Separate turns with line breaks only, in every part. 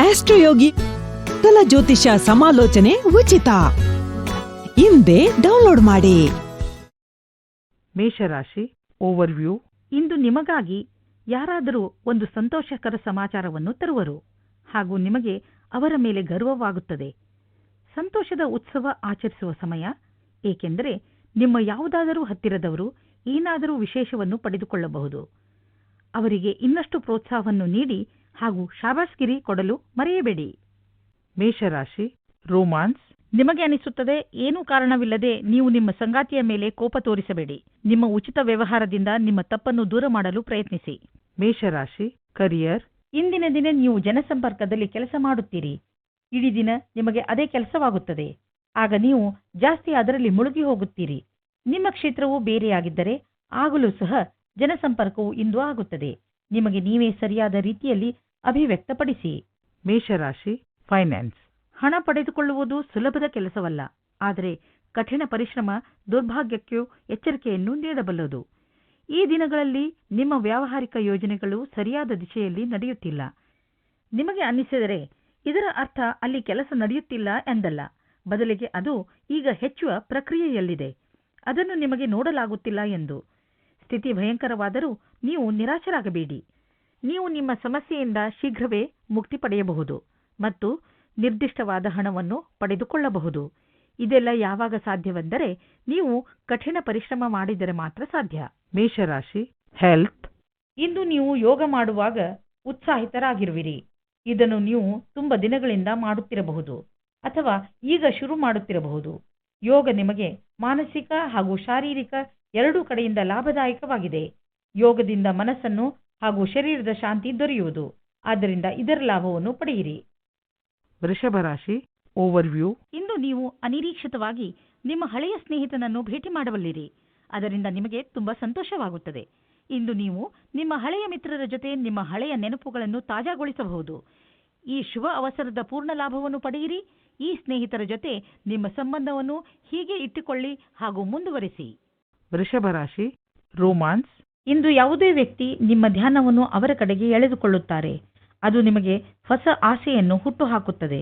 ಆಸ್ಟ್ರೋಯೋಗಿ ಕಲ ಜ್ಯೋತಿಷ ಸಮಾಲೋಚನೆ ಉಚಿತ. ಹಿಂದೆ ಡೌನ್ಲೋಡ್ ಮಾಡಿ.
ಮೇಷರಾಶಿ ಓವರ್ವ್ಯೂ.
ಇಂದು ನಿಮಗಾಗಿ ಯಾರಾದರೂ ಒಂದು ಸಂತೋಷಕರ ಸಮಾಚಾರವನ್ನು ತರುವರು ಹಾಗೂ ನಿಮಗೆ ಅವರ ಮೇಲೆ ಗರ್ವವಾಗುತ್ತದೆ. ಸಂತೋಷದ ಉತ್ಸವ ಆಚರಿಸುವ ಸಮಯ, ಏಕೆಂದರೆ ನಿಮ್ಮ ಯಾವುದಾದರೂ ಹತ್ತಿರದವರು ಏನಾದರೂ ವಿಶೇಷವನ್ನು ಪಡೆದುಕೊಳ್ಳಬಹುದು. ಅವರಿಗೆ ಇನ್ನಷ್ಟು ಪ್ರೋತ್ಸಾಹವನ್ನು ನೀಡಿ ಹಾಗೂ ಶಾಬಾಸ್ಗಿರಿ ಕೊಡಲು ಮರೆಯಬೇಡಿ.
ಮೇಷರಾಶಿ ರೋಮಾನ್ಸ್
ನಿಮಗೆ ಅನಿಸುತ್ತದೆ ಏನೂ ಕಾರಣವಿಲ್ಲದೆ ನೀವು ನಿಮ್ಮ ಸಂಗಾತಿಯ ಮೇಲೆ ಕೋಪ ತೋರಿಸಬೇಡಿ. ನಿಮ್ಮ ಉಚಿತ ವ್ಯವಹಾರದಿಂದ ನಿಮ್ಮ ತಪ್ಪನ್ನು ದೂರ ಮಾಡಲು ಪ್ರಯತ್ನಿಸಿ.
ಮೇಷರಾಶಿ ಕರಿಯರ್
ಇಂದಿನ ದಿನ ನೀವು ಜನಸಂಪರ್ಕದಲ್ಲಿ ಕೆಲಸ ಮಾಡುತ್ತೀರಿ. ಇಡೀ ದಿನ ನಿಮಗೆ ಅದೇ ಕೆಲಸವಾಗುತ್ತದೆ. ಆಗ ನೀವು ಜಾಸ್ತಿ ಅದರಲ್ಲಿ ಮುಳುಗಿ ಹೋಗುತ್ತೀರಿ. ನಿಮ್ಮ ಕ್ಷೇತ್ರವು ಬೇರೆಯಾಗಿದ್ದರೆ ಆಗಲೂ ಸಹ ಜನಸಂಪರ್ಕವು ಇಂದು ಆಗುತ್ತದೆ. ನಿಮಗೆ ನೀವೇ ಸರಿಯಾದ ರೀತಿಯಲ್ಲಿ ಅಭಿವ್ಯಕ್ತಪಡಿಸಿ.
ಮೇಷರಾಶಿ ಫೈನಾನ್ಸ್
ಹಣ ಪಡೆದುಕೊಳ್ಳುವುದು ಸುಲಭದ ಕೆಲಸವಲ್ಲ, ಆದರೆ ಕಠಿಣ ಪರಿಶ್ರಮ, ದುರ್ಭಾಗ್ಯಕ್ಕೂ ಎಚ್ಚರಿಕೆಯನ್ನು ನೀಡಬಲ್ಲದು. ಈ ದಿನಗಳಲ್ಲಿ ನಿಮ್ಮ ವ್ಯಾವಹಾರಿಕ ಯೋಜನೆಗಳು ಸರಿಯಾದ ದಿಶೆಯಲ್ಲಿ ನಡೆಯುತ್ತಿಲ್ಲ. ನಿಮಗೆ ಅನ್ನಿಸಿದರೆ, ಇದರ ಅರ್ಥ ಅಲ್ಲಿ ಕೆಲಸ ನಡೆಯುತ್ತಿಲ್ಲ ಎಂದಲ್ಲ. ಬದಲಿಗೆ ಅದು ಈಗ ಹೆಚ್ಚುವ ಪ್ರಕ್ರಿಯೆಯಲ್ಲಿದೆ. ಅದನ್ನು ನಿಮಗೆ ನೋಡಲಾಗುತ್ತಿಲ್ಲ ಎಂದು. ಸ್ಥಿತಿ ಭಯಂಕರವಾದರೂ ನೀವು ನಿರಾಶರಾಗಬೇಡಿ. ನೀವು ನಿಮ್ಮ ಸಮಸ್ಯೆಯಿಂದ ಶೀಘ್ರವೇ ಮುಕ್ತಿ ಪಡೆಯಬಹುದು ಮತ್ತು ನಿರ್ದಿಷ್ಟವಾದ ಹಣವನ್ನು ಪಡೆದುಕೊಳ್ಳಬಹುದು. ಇದೆಲ್ಲ ಯಾವಾಗ ಸಾಧ್ಯವೆಂದರೆ ನೀವು ಕಠಿಣ ಪರಿಶ್ರಮ ಮಾಡಿದರೆ ಮಾತ್ರ ಸಾಧ್ಯ.
ಮೇಷರಾಶಿ ಹೆಲ್ತ್
ಇಂದು ನೀವು ಯೋಗ ಮಾಡುವಾಗ ಉತ್ಸಾಹಿತರಾಗಿರುವಿರಿ. ಇದನ್ನು ನೀವು ತುಂಬ ದಿನಗಳಿಂದ ಮಾಡುತ್ತಿರಬಹುದು ಅಥವಾ ಈಗ ಶುರು ಮಾಡುತ್ತಿರಬಹುದು. ಯೋಗ ನಿಮಗೆ ಮಾನಸಿಕ ಹಾಗೂ ಶಾರೀರಿಕ ಎರಡೂ ಕಡೆಯಿಂದ ಲಾಭದಾಯಕವಾಗಿದೆ. ಯೋಗದಿಂದ ಮನಸ್ಸನ್ನು ಹಾಗೂ ಶರೀರದ ಶಾಂತಿ ದೊರೆಯುವುದು. ಆದ್ದರಿಂದ ಇದರ ಲಾಭವನ್ನು ಪಡೆಯಿರಿ.
ವೃಷಭ ರಾಶಿ ಓವರ್ವ್ಯೂ
ಇಂದು ನೀವು ಅನಿರೀಕ್ಷಿತವಾಗಿ ನಿಮ್ಮ ಹಳೆಯ ಸ್ನೇಹಿತನನ್ನು ಭೇಟಿ ಮಾಡಬಲ್ಲಿರಿ. ಅದರಿಂದ ನಿಮಗೆ ತುಂಬಾ ಸಂತೋಷವಾಗುತ್ತದೆ. ಇಂದು ನೀವು ನಿಮ್ಮ ಹಳೆಯ ಮಿತ್ರರ ಜೊತೆ ನಿಮ್ಮ ಹಳೆಯ ನೆನಪುಗಳನ್ನು ತಾಜಾಗೊಳಿಸಬಹುದು. ಈ ಶುಭ ಅವಸರದ ಪೂರ್ಣ ಲಾಭವನ್ನು ಪಡೆಯಿರಿ. ಈ ಸ್ನೇಹಿತರ ಜೊತೆ ನಿಮ್ಮ ಸಂಬಂಧವನ್ನು ಹೀಗೆ ಇಟ್ಟುಕೊಳ್ಳಿ ಹಾಗೂ ಮುಂದುವರಿಸಿ.
ವೃಷಭ ರಾಶಿ ರೋಮಾನ್ಸ್.
ಇಂದು ಯಾವುದೇ ವ್ಯಕ್ತಿ ನಿಮ್ಮ ಧ್ಯಾನವನ್ನು ಅವರ ಕಡೆಗೆ ಎಳೆದುಕೊಳ್ಳುತ್ತಾರೆ. ಅದು ನಿಮಗೆ ಹೊಸ ಆಸೆಯನ್ನು ಹುಟ್ಟುಹಾಕುತ್ತದೆ.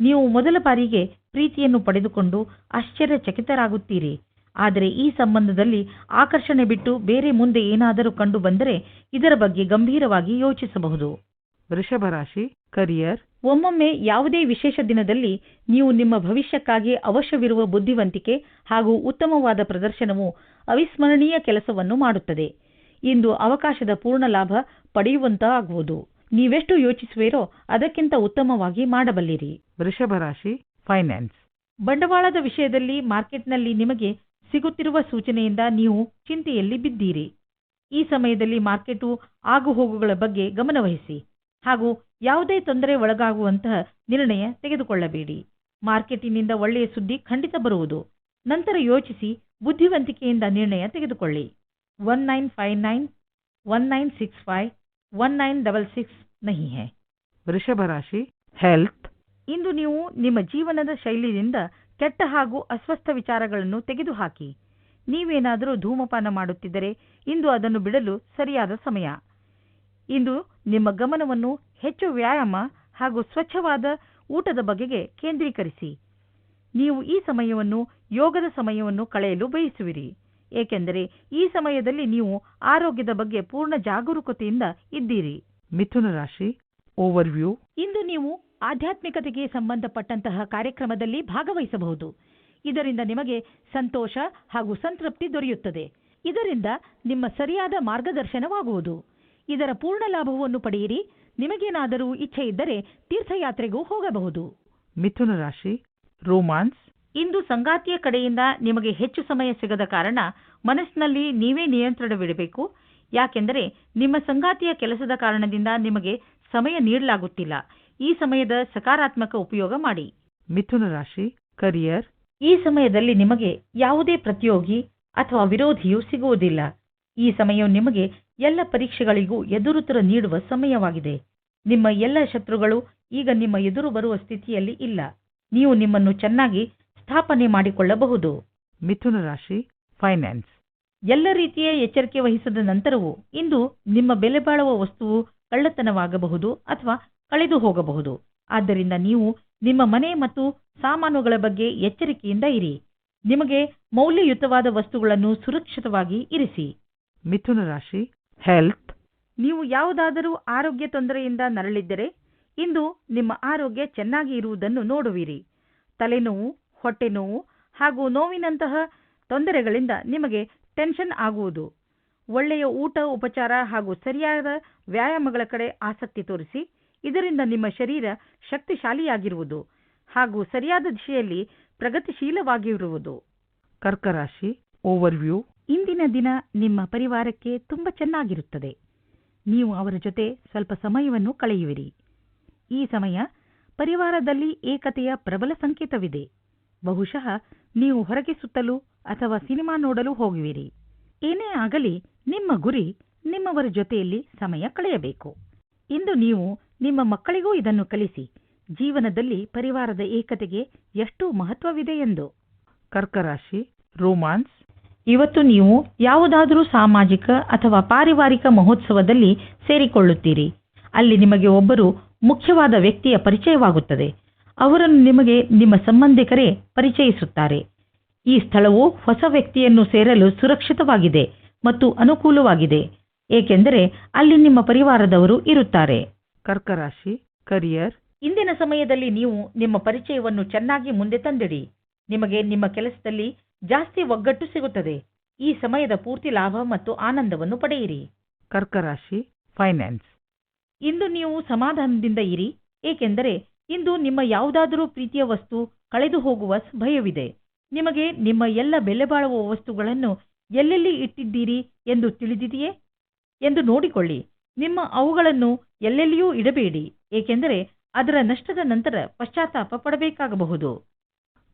ನೀವು ಮೊದಲ ಬಾರಿಗೆ ಪ್ರೀತಿಯನ್ನು ಪಡೆದುಕೊಂಡು ಆಶ್ಚರ್ಯಚಕಿತರಾಗುತ್ತೀರಿ. ಆದರೆ ಈ ಸಂಬಂಧದಲ್ಲಿ ಆಕರ್ಷಣೆ ಬಿಟ್ಟು ಬೇರೆ ಮುಂದೆ ಏನಾದರೂ ಕಂಡು ಬಂದರೆ ಇದರ ಬಗ್ಗೆ ಗಂಭೀರವಾಗಿ ಯೋಚಿಸಬಹುದು.
ವೃಷಭ ರಾಶಿ ಕರಿಯರ್.
ಒಮ್ಮೊಮ್ಮೆ ಯಾವುದೇ ವಿಶೇಷ ದಿನದಲ್ಲಿ ನೀವು ನಿಮ್ಮ ಭವಿಷ್ಯಕ್ಕಾಗಿ ಅವಶ್ಯವಿರುವ ಬುದ್ಧಿವಂತಿಕೆ ಹಾಗೂ ಉತ್ತಮವಾದ ಪ್ರದರ್ಶನವು ಅವಿಸ್ಮರಣೀಯ ಕೆಲಸವನ್ನು ಮಾಡುತ್ತದೆ. ಇಂದು ಅವಕಾಶದ ಪೂರ್ಣ ಲಾಭ ಪಡೆಯುವಂತಾಗುವುದು ನೀವೆಷ್ಟು ಯೋಚಿಸುವಿರೋ ಅದಕ್ಕಿಂತ ಉತ್ತಮವಾಗಿ ಮಾಡಬಲ್ಲಿರಿ.
ವೃಷಭ ರಾಶಿ ಫೈನಾನ್ಸ್.
ಬಂಡವಾಳದ ವಿಷಯದಲ್ಲಿ ಮಾರ್ಕೆಟ್ನಲ್ಲಿ ನಿಮಗೆ ಸಿಗುತ್ತಿರುವ ಸೂಚನೆಯಿಂದ ನೀವು ಚಿಂತೆಯಲ್ಲಿ ಬಿದ್ದೀರಿ. ಈ ಸಮಯದಲ್ಲಿ ಮಾರ್ಕೆಟು ಆಗುಹೋಗುಗಳ ಬಗ್ಗೆ ಗಮನವಹಿಸಿ. ಹಾಗೂ ಯಾವುದೇ ತೊಂದರೆ ಒಳಗಾಗುವಂತಹ ನಿರ್ಣಯ ತೆಗೆದುಕೊಳ್ಳಬೇಡಿ. ಮಾರ್ಕೆಟಿನಿಂದ ಒಳ್ಳೆಯ ಸುದ್ದಿ ಖಂಡಿತ ಬರುವುದು. ನಂತರ ಯೋಚಿಸಿ ಬುದ್ಧಿವಂತಿಕೆಯಿಂದ ನಿರ್ಣಯ ತೆಗೆದುಕೊಳ್ಳಿ. One nine five nine one nine six five one nine double six ನಹಿ ಹೇ
ವೃಷಭ ರಾಶಿ ಹೆಲ್ತ್
ಇಂದು ನೀವು ನಿಮ್ಮ ಜೀವನದ ಶೈಲಿಯಿಂದ ಕೆಟ್ಟ ಹಾಗೂ ಅಸ್ವಸ್ಥ ವಿಚಾರಗಳನ್ನು ತೆಗೆದುಹಾಕಿ. ನೀವೇನಾದರೂ ಧೂಮಪಾನ ಮಾಡುತ್ತಿದ್ದರೆ ಇಂದು ಅದನ್ನು ಬಿಡಲು ಸರಿಯಾದ ಸಮಯ. ಇಂದು ನಿಮ್ಮ ಗಮನವನ್ನು ಹೆಚ್ಚು ವ್ಯಾಯಾಮ ಹಾಗೂ ಸ್ವಚ್ಛವಾದ ಊಟದ ಬಗೆಗೆ ಕೇಂದ್ರೀಕರಿಸಿ. ನೀವು ಈ ಸಮಯವನ್ನು ಯೋಗದ ಸಮಯವನ್ನು ಕಳೆಯಲು ಬಯಸುವಿರಿ. ಏಕೆಂದರೆ ಈ ಸಮಯದಲ್ಲಿ ನೀವು ಆರೋಗ್ಯದ ಬಗ್ಗೆ ಪೂರ್ಣ ಜಾಗರೂಕತೆಯಿಂದ ಇದ್ದೀರಿ.
ಮಿಥುನ ರಾಶಿ ಓವರ್ವ್ಯೂ
ಇಂದು ನೀವು ಆಧ್ಯಾತ್ಮಿಕತೆಗೆ ಸಂಬಂಧಪಟ್ಟಂತಹ ಕಾರ್ಯಕ್ರಮದಲ್ಲಿ ಭಾಗವಹಿಸಬಹುದು. ಇದರಿಂದ ನಿಮಗೆ ಸಂತೋಷ ಹಾಗೂ ಸಂತೃಪ್ತಿ ದೊರೆಯುತ್ತದೆ. ಇದರಿಂದ ನಿಮ್ಮ ಸರಿಯಾದ ಮಾರ್ಗದರ್ಶನವಾಗುವುದು. ಇದರ ಪೂರ್ಣ ಲಾಭವನ್ನು ಪಡೆಯಿರಿ. ನಿಮಗೇನಾದರೂ ಇಚ್ಛೆ ಇದ್ದರೆ ತೀರ್ಥಯಾತ್ರೆಗೂ ಹೋಗಬಹುದು.
ಮಿಥುನ ರಾಶಿ ರೋಮಾನ್ಸ್.
ಇಂದು ಸಂಗಾತಿಯ ಕಡೆಯಿಂದ ನಿಮಗೆ ಹೆಚ್ಚು ಸಮಯ ಸಿಗದ ಕಾರಣ ಮನಸ್ಸಿನಲ್ಲಿ ನೀವೇ ನಿಯಂತ್ರಣವಿಡಬೇಕು. ಯಾಕೆಂದರೆ ನಿಮ್ಮ ಸಂಗಾತಿಯ ಕೆಲಸದ ಕಾರಣದಿಂದ ನಿಮಗೆ ಸಮಯ ನೀಡಲಾಗುತ್ತಿಲ್ಲ. ಈ ಸಮಯದ ಸಕಾರಾತ್ಮಕ ಉಪಯೋಗ ಮಾಡಿ.
ಮಿಥುನ ರಾಶಿ ಕರಿಯರ್.
ಈ ಸಮಯದಲ್ಲಿ ನಿಮಗೆ ಯಾವುದೇ ಪ್ರತಿಯೋಗಿ ಅಥವಾ ವಿರೋಧಿಯು ಸಿಗುವುದಿಲ್ಲ. ಈ ಸಮಯವು ನಿಮಗೆ ಎಲ್ಲ ಪರೀಕ್ಷೆಗಳಿಗೂ ಎದುರುತ್ತರ ನೀಡುವ ಸಮಯವಾಗಿದೆ. ನಿಮ್ಮ ಎಲ್ಲ ಶತ್ರುಗಳು ಈಗ ನಿಮ್ಮ ಎದುರು ಬರುವ ಸ್ಥಿತಿಯಲ್ಲಿ ಇಲ್ಲ. ನೀವು ನಿಮ್ಮನ್ನು ಚೆನ್ನಾಗಿ ಸ್ಥಾಪನೆ ಮಾಡಿಕೊಳ್ಳಬಹುದು.
ಮಿಥುನ ರಾಶಿ ಫೈನಾನ್ಸ್
ಎಲ್ಲ ರೀತಿಯ ಎಚ್ಚರಿಕೆ ವಹಿಸಿದ ನಂತರವೂ ಇಂದು ನಿಮ್ಮ ಬೆಲೆ ಬಾಳುವ ವಸ್ತುವು ಕಳ್ಳತನವಾಗಬಹುದು ಅಥವಾ ಕಳೆದು ಹೋಗಬಹುದು. ಆದ್ದರಿಂದ ನೀವು ನಿಮ್ಮ ಮನೆ ಮತ್ತು ಸಾಮಾನುಗಳ ಬಗ್ಗೆ ಎಚ್ಚರಿಕೆಯಿಂದ ಇರಿ. ನಿಮಗೆ ಮೌಲ್ಯಯುತವಾದ ವಸ್ತುಗಳನ್ನು ಸುರಕ್ಷಿತವಾಗಿ ಇರಿಸಿ.
ಮಿಥುನ ರಾಶಿ ಹೆಲ್ತ್.
ನೀವು ಯಾವುದಾದರೂ ಆರೋಗ್ಯ ತೊಂದರೆಯಿಂದ ನರಳಿದ್ದರೆ ಇಂದು ನಿಮ್ಮ ಆರೋಗ್ಯ ಚೆನ್ನಾಗಿ ಇರುವುದನ್ನು ನೋಡುವಿರಿ. ತಲೆನೋವು ಹೊಟ್ಟೆನೋವು ಹಾಗೂ ನೋವಿನಂತಹ ತೊಂದರೆಗಳಿಂದ ನಿಮಗೆ ಟೆನ್ಷನ್ ಆಗುವುದು. ಒಳ್ಳೆಯ ಊಟ ಉಪಚಾರ ಹಾಗೂ ಸರಿಯಾದ ವ್ಯಾಯಾಮಗಳ ಕಡೆ ಆಸಕ್ತಿ ತೋರಿಸಿ ಇದರಿಂದ ನಿಮ್ಮ ಶರೀರ ಶಕ್ತಿಶಾಲಿಯಾಗಿರುವುದು ಹಾಗೂ ಸರಿಯಾದ ದಿಶೆಯಲ್ಲಿ ಪ್ರಗತಿಶೀಲವಾಗಿರುವುದು.
ಕರ್ಕರಾಶಿ ಓವರ್ವ್ಯೂ
ಇಂದಿನ ದಿನ ನಿಮ್ಮ ಪರಿವಾರಕ್ಕೆ ತುಂಬ ಚೆನ್ನಾಗಿರುತ್ತದೆ. ನೀವು ಅವರ ಜೊತೆ ಸ್ವಲ್ಪ ಸಮಯವನ್ನು ಕಳೆಯುವಿರಿ. ಈ ಸಮಯ ಪರಿವಾರದಲ್ಲಿ ಏಕತೆಯ ಪ್ರಬಲ ಸಂಕೇತವಿದೆ. ಬಹುಶಃ ನೀವು ಹೊರಗೆ ಸುತ್ತಲು ಅಥವಾ ಸಿನಿಮಾ ನೋಡಲು ಹೋಗುವಿರಿ. ಏನೇ ಆಗಲಿ, ನಿಮ್ಮ ಗುರಿ ನಿಮ್ಮವರ ಜೊತೆಯಲ್ಲಿ ಸಮಯ ಕಳೆಯಬೇಕು. ಇಂದು ನೀವು ನಿಮ್ಮ ಮಕ್ಕಳಿಗೂ ಇದನ್ನು ಕಲಿಸಿ. ಜೀವನದಲ್ಲಿ ಪರಿವಾರದ ಏಕತೆಗೆ ಎಷ್ಟು ಮಹತ್ವವಿದೆ ಎಂದು.
ಕರ್ಕರಾಶಿ, ರೋಮಾನ್ಸ್
ಇವತ್ತು ನೀವು ಯಾವುದಾದರೂ ಸಾಮಾಜಿಕ ಅಥವಾ ಪಾರಿವಾರಿಕ ಮಹೋತ್ಸವದಲ್ಲಿ ಸೇರಿಕೊಳ್ಳುತ್ತೀರಿ. ಅಲ್ಲಿ ನಿಮಗೆ ಒಬ್ಬರು ಮುಖ್ಯವಾದ ವ್ಯಕ್ತಿಯ ಪರಿಚಯವಾಗುತ್ತದೆ. ಅವರನ್ನು ನಿಮಗೆ ನಿಮ್ಮ ಸಂಬಂಧಿಕರೇ ಪರಿಚಯಿಸುತ್ತಾರೆ. ಈ ಸ್ಥಳವು ಹೊಸ ವ್ಯಕ್ತಿಯನ್ನು ಸೇರಲು ಸುರಕ್ಷಿತವಾಗಿದೆ ಮತ್ತು ಅನುಕೂಲವಾಗಿದೆ ಏಕೆಂದರೆ ಅಲ್ಲಿ ನಿಮ್ಮ ಪರಿವಾರದವರು ಇರುತ್ತಾರೆ.
ಕರ್ಕರಾಶಿ ಕರಿಯರ್.
ಇಂದಿನ ಸಮಯದಲ್ಲಿ ನೀವು ನಿಮ್ಮ ಪರಿಚಯವನ್ನು ಚೆನ್ನಾಗಿ ಮುಂದೆ ತಂದಿಡಿ. ನಿಮಗೆ ನಿಮ್ಮ ಕೆಲಸದಲ್ಲಿ ಜಾಸ್ತಿ ಒಗ್ಗಟ್ಟು ಸಿಗುತ್ತದೆ. ಈ ಸಮಯದ ಪೂರ್ತಿ ಲಾಭ ಮತ್ತು ಆನಂದವನ್ನು ಪಡೆಯಿರಿ.
ಕರ್ಕರಾಶಿ ಫೈನಾನ್ಸ್
ಇಂದು ನೀವು ಸಮಾಧಾನದಿಂದ ಇರಿ ಏಕೆಂದರೆ ಇಂದು ನಿಮ್ಮ ಯಾವುದಾದರೂ ಪ್ರೀತಿಯ ವಸ್ತು ಕಳೆದು ಹೋಗುವ ಭಯವಿದೆ. ನಿಮಗೆ ನಿಮ್ಮ ಎಲ್ಲ ಬೆಲೆಬಾಳುವ ವಸ್ತುಗಳನ್ನು ಎಲ್ಲೆಲ್ಲಿ ಇಟ್ಟಿದ್ದೀರಿ ಎಂದು ತಿಳಿದಿದೆಯೇ? ಎಂದು ನೋಡಿಕೊಳ್ಳಿ. ನಿಮ್ಮ ಅವುಗಳನ್ನು ಎಲ್ಲೆಲ್ಲಿಯೂ ಇಡಬೇಡಿ ಏಕೆಂದರೆ ಅದರ ನಷ್ಟದ ನಂತರ ಪಶ್ಚಾತ್ತಾಪ ಪಡಬೇಕಾಗಬಹುದು.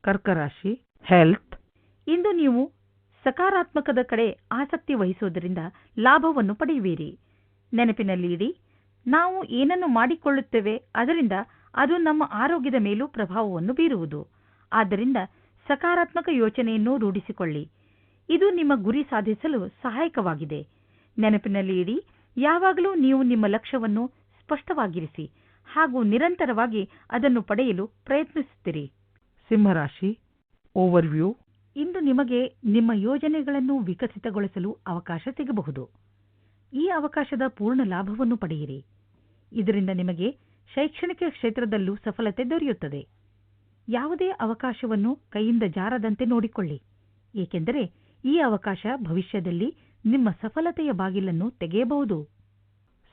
ಕರ್ಕರಾಶಿ ಹೆಲ್ತ್
ಇಂದು ನೀವು ಸಕಾರಾತ್ಮಕದ ಕಡೆ ಆಸಕ್ತಿ ವಹಿಸುವುದರಿಂದ ಲಾಭವನ್ನು ಪಡೆಯುವಿರಿ. ನೆನಪಿನಲ್ಲಿ ಇಡಿ, ನಾವು ಏನನ್ನು ಮಾಡಿಕೊಳ್ಳುತ್ತೇವೆ ಅದರಿಂದ ಅದು ನಮ್ಮ ಆರೋಗ್ಯದ ಮೇಲೂ ಪ್ರಭಾವವನ್ನು ಬೀರುವುದು. ಆದ್ದರಿಂದ ಸಕಾರಾತ್ಮಕ ಯೋಚನೆಯನ್ನು ರೂಢಿಸಿಕೊಳ್ಳಿ. ಇದು ನಿಮ್ಮ ಗುರಿ ಸಾಧಿಸಲು ಸಹಾಯಕವಾಗಿದೆ. ನೆನಪಿನಲ್ಲಿ ಇಡಿ, ಯಾವಾಗಲೂ ನೀವು ನಿಮ್ಮ ಲಕ್ಷ್ಯವನ್ನು ಸ್ಪಷ್ಟವಾಗಿರಿಸಿ ಹಾಗೂ ನಿರಂತರವಾಗಿ ಅದನ್ನು ಪಡೆಯಲು ಪ್ರಯತ್ನಿಸುತ್ತೀರಿ.
ಸಿಂಹರಾಶಿ ಓವರ್ವ್ಯೂ
ಇಂದು ನಿಮಗೆ ನಿಮ್ಮ ಯೋಜನೆಗಳನ್ನು ವಿಕಸಿತಗೊಳಿಸಲು ಅವಕಾಶ ಸಿಗಬಹುದು. ಈ ಅವಕಾಶದ ಪೂರ್ಣ ಲಾಭವನ್ನು ಪಡೆಯಿರಿ. ಇದರಿಂದ ನಿಮಗೆ ಶೈಕ್ಷಣಿಕ ಕ್ಷೇತ್ರದಲ್ಲೂ ಸಫಲತೆ ದೊರೆಯುತ್ತದೆ. ಯಾವುದೇ ಅವಕಾಶವನ್ನು ಕೈಯಿಂದ ಜಾರದಂತೆ ನೋಡಿಕೊಳ್ಳಿ. ಏಕೆಂದರೆ ಈ ಅವಕಾಶ ಭವಿಷ್ಯದಲ್ಲಿ ನಿಮ್ಮ ಸಫಲತೆಯ ಬಾಗಿಲನ್ನು ತೆಗೆಯಬಹುದು.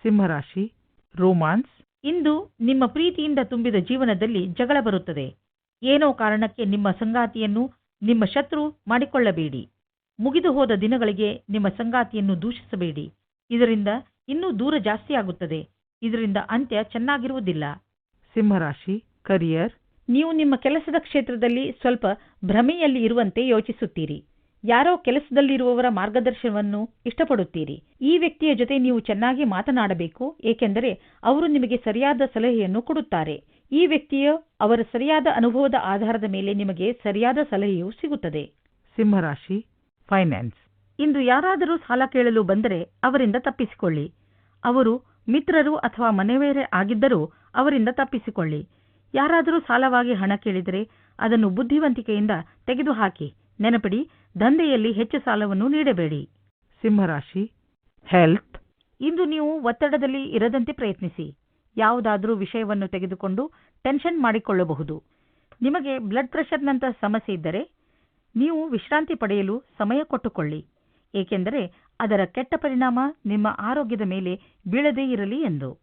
ಸಿಂಹರಾಶಿ ರೋಮಾನ್ಸ್.
ಇಂದು ನಿಮ್ಮ ಪ್ರೀತಿಯಿಂದ ತುಂಬಿದ ಜೀವನದಲ್ಲಿ ಜಗಳ ಬರುತ್ತದೆ. ಏನೋ ಕಾರಣಕ್ಕೆ ನಿಮ್ಮ ಸಂಗಾತಿಯನ್ನು ನಿಮ್ಮ ಶತ್ರು ಮಾಡಿಕೊಳ್ಳಬೇಡಿ. ಮುಗಿದು ಹೋದ ದಿನಗಳಿಗೆ ನಿಮ್ಮ ಸಂಗಾತಿಯನ್ನು ದೂಷಿಸಬೇಡಿ. ಇದರಿಂದ ಇನ್ನೂ ದೂರ ಜಾಸ್ತಿಯಾಗುತ್ತದೆ ಇದರಿಂದ ಅಂತ್ಯ ಚೆನ್ನಾಗಿರುವುದಿಲ್ಲ.
ಸಿಂಹರಾಶಿ ಕರಿಯರ್
ನೀವು ನಿಮ್ಮ ಕೆಲಸದ ಕ್ಷೇತ್ರದಲ್ಲಿ ಸ್ವಲ್ಪ ಭ್ರಮೆಯಲ್ಲಿ ಇರುವಂತೆ ಯೋಚಿಸುತ್ತೀರಿ. ಯಾರೋ ಕೆಲಸದಲ್ಲಿರುವವರ ಮಾರ್ಗದರ್ಶನವನ್ನು ಇಷ್ಟಪಡುತ್ತೀರಿ. ಈ ವ್ಯಕ್ತಿಯ ಜೊತೆ ನೀವು ಚೆನ್ನಾಗಿ ಮಾತನಾಡಬೇಕು ಏಕೆಂದರೆ ಅವರು ನಿಮಗೆ ಸರಿಯಾದ ಸಲಹೆಯನ್ನು ಕೊಡುತ್ತಾರೆ. ಈ ವ್ಯಕ್ತಿಯ ಅವರ ಸರಿಯಾದ ಅನುಭವದ ಆಧಾರದ ಮೇಲೆ ನಿಮಗೆ ಸರಿಯಾದ ಸಲಹೆಯು ಸಿಗುತ್ತದೆ.
ಸಿಂಹರಾಶಿ ಫೈನಾನ್ಸ್
ಇಂದು ಯಾರಾದರೂ ಸಾಲ ಕೇಳಲು ಬಂದರೆ ಅವರಿಂದ ತಪ್ಪಿಸಿಕೊಳ್ಳಿ. ಅವರು ಮಿತ್ರರು ಅಥವಾ ಮನೆವೇರೆ ಆಗಿದ್ದರೂ ಅವರಿಂದ ತಪ್ಪಿಸಿಕೊಳ್ಳಿ. ಯಾರಾದರೂ ಸಾಲವಾಗಿ ಹಣ ಕೇಳಿದರೆ ಅದನ್ನು ಬುದ್ಧಿವಂತಿಕೆಯಿಂದ ತೆಗೆದುಹಾಕಿ. ನೆನಪಿಡಿ ದಂಧೆಯಲ್ಲಿ ಹೆಚ್ಚು ಸಾಲವನ್ನು ನೀಡಬೇಡಿ.
ಸಿಂಹರಾಶಿ ಹೆಲ್ತ್
ಇಂದು ನೀವು ಒತ್ತಡದಲ್ಲಿ ಇರದಂತೆ ಪ್ರಯತ್ನಿಸಿ. ಯಾವುದಾದರೂ ವಿಷಯವನ್ನು ತೆಗೆದುಕೊಂಡು ಟೆನ್ಷನ್ ಮಾಡಿಕೊಳ್ಳಬಹುದು. ನಿಮಗೆ ಬ್ಲಡ್ ಪ್ರೆಷರ್ನಂತಹ ಸಮಸ್ಯೆ ಇದ್ದರೆ ನೀವು ವಿಶ್ರಾಂತಿ ಪಡೆಯಲು ಸಮಯ ಕೊಟ್ಟುಕೊಳ್ಳಿ. ಏಕೆಂದರೆ ಅದರ ಕೆಟ್ಟ ಪರಿಣಾಮ ನಿಮ್ಮ ಆರೋಗ್ಯದ ಮೇಲೆ ಬೀಳದೇ ಇರಲಿ ಎಂದು.